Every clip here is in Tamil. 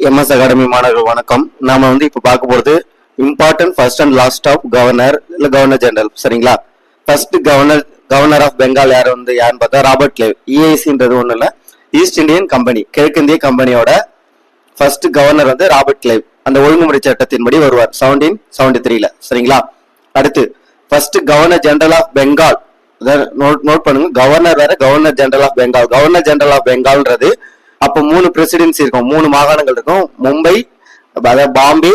எம்எஸ் அகாடமி மாணவர்கள் வணக்கம். நாம வந்து இப்ப பார்க்க போறது important first and last of governor இல்ல கவர்னர் ஜெனரல் சரிங்களா? First governor governor of Bengal யார் வந்து யாருன்னு பார்த்தா ராபர்ட் கிளேவ் இஐசின்றது ஒண்ணு இல்ல. ஈஸ்ட் இந்தியன் கம்பெனி கிழக்கிந்திய கம்பெனியோட ஃபர்ஸ்ட் கவர்னர் வந்து ராபர்ட் கிளேவ் அந்த ஒழுங்குமுறை சட்டத்தின்படி வருவார். செவன்டீன் செவன்டி த்ரீல சரிங்களா? அடுத்து first governor general of Bengal note note பண்ணுங்க. கவர்னர் வேற governor general of Bengal governor general of பெங்கால்ன்றது அப்போ மூணு பிரசிடென்சி இருக்கும். மூணு மாகாணங்கள் இருக்கும். மும்பை அதாவது பாம்பே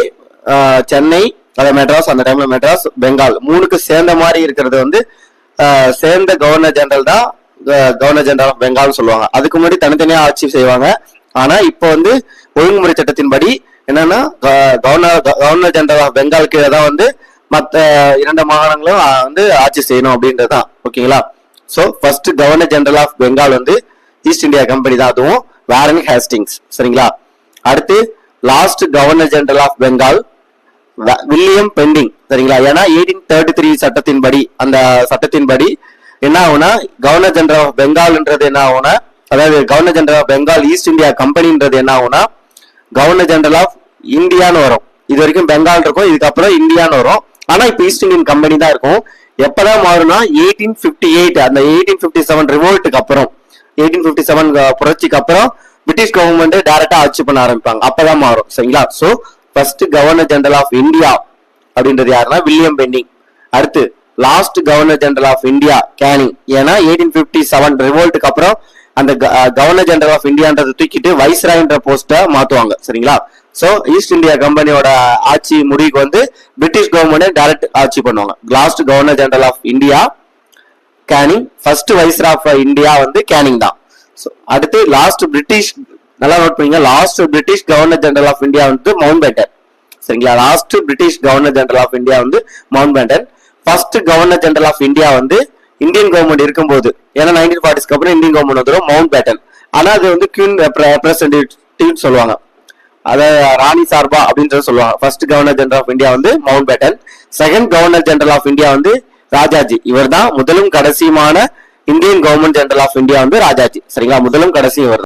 சென்னை அதாவது மெட்ராஸ் அந்த டைம்ல மெட்ராஸ் பெங்கால். மூணுக்கு சேர்ந்த மாதிரி இருக்கிறது வந்து சேர்ந்த கவர்னர் ஜெனரல் தான் கவர்னர் ஜெனரல் ஆஃப் பெங்கால்னு சொல்லுவாங்க. அதுக்கு முன்னாடி தனித்தனியா ஆட்சி செய்வாங்க. ஆனா இப்போ வந்து ஒழுங்குமுறை சட்டத்தின்படி என்னன்னா க- governor governor general of Bengal கீழே தான் வந்து மத்த இரண்டு மாகாணங்களும் வந்து ஆட்சி செய்யணும் அப்படின்றது தான். ஓகேங்களா? So first governor general of Bengal வந்து ஈஸ்ட் இந்தியா கம்பெனி தான். அதுவும் வாரன் ஹேஸ்டிங்ஸ் சரிங்களா? அடுத்து last governor general of Bengal William Bentinck சரிங்களா? ஏன்னா எயிட்டீன் தேர்ட்டி த்ரீ சட்டத்தின்படி அந்த சட்டத்தின்படி என்ன ஆகும்னா கவர்னர் ஜெனரல் ஆஃப் பெங்கால்ன்றது என்ன ஆகும்னா அதாவது governor general of Bengal east India கம்பெனின்றது என்ன ஆகும்னா கவர்னர் ஜெனரல் ஆஃப் இந்தியான்னு வரும். இது வரைக்கும் பெங்கால் இருக்கும் இதுக்கப்புறம் இந்தியான்னு வரும். ஆனா இப்ப ஈஸ்ட் இந்தியன் கம்பெனி தான் இருக்கும். எப்பதான் மாறும்னா எயிட்டீன் பிப்டி எயிட் அந்த எயிட்டீன் பிப்டி செவன் ரிவோல்ட்டுக்கு அப்புறம் எயிட்டீன் பிப்டி செவன் புரட்சிக்கு அப்புறம் பிரிட்டிஷ் கவர்மெண்ட் டைரக்டா ஆட்சி பண்ண ஆரம்பிப்பாங்க. அப்பதான் மாறும். சரிங்களா? So first governor general of India அப்படின்றது யாருன்னா வில்லியம் பெண்டிங் அடுத்து last governor general of India Canning ஏன்னா எயிட்டீன் பிப்டி செவன் ரிவோல்ட்டுக்கு அப்புறம் அந்த கவர்னர் ஜெனரல் ஆஃப் இந்தியான்றதை தூக்கிட்டு வைஸ்ராய்ன்ற போஸ்ட்டை மாத்துவாங்க. சரிங்களா? சோ ஈஸ்ட் இந்தியா கம்பெனியோட ஆட்சி முடிவுக்கு வந்து பிரிட்டிஷ் கவர்மெண்ட் டைரக்ட் ஆட்சி பண்ணுவாங்க. Last governor general of India Canning first viceroy of India வந்து கேனிங் தான். அடுத்து லாஸ்ட் பிரிட்டிஷ் நல்லா நோட் பண்ணீங்க last British governor general of India வந்து மவுண்ட் பேட்டன் சரிங்களா? Last British governor general of India வந்து Mountbatten first governor general of India வந்து இந்தியன் கவர்மெண்ட் இருக்கும்போது ஏன்னா நைன்டீன் ஃபார்ட்டிஸ்க்கு அப்புறம் இந்தியன் கவர்மெண்ட் வந்துடும் மவுண்ட் பேட்டன் ஆனா அது வந்து கியூன் ரெப்ரஸன்டேட்டிவ் சொல்லுவாங்க. அதை ராணி சார்பா அப்படின்றத சொல்லுவாங்க. First governor general of India வந்து Mountbatten second governor general of India வந்து ராஜாஜி. இவர் தான் முதலும் கடைசியுமான Indian government general of India வந்து ராஜாஜி. சரிங்களா? முதலும் கடைசி வருது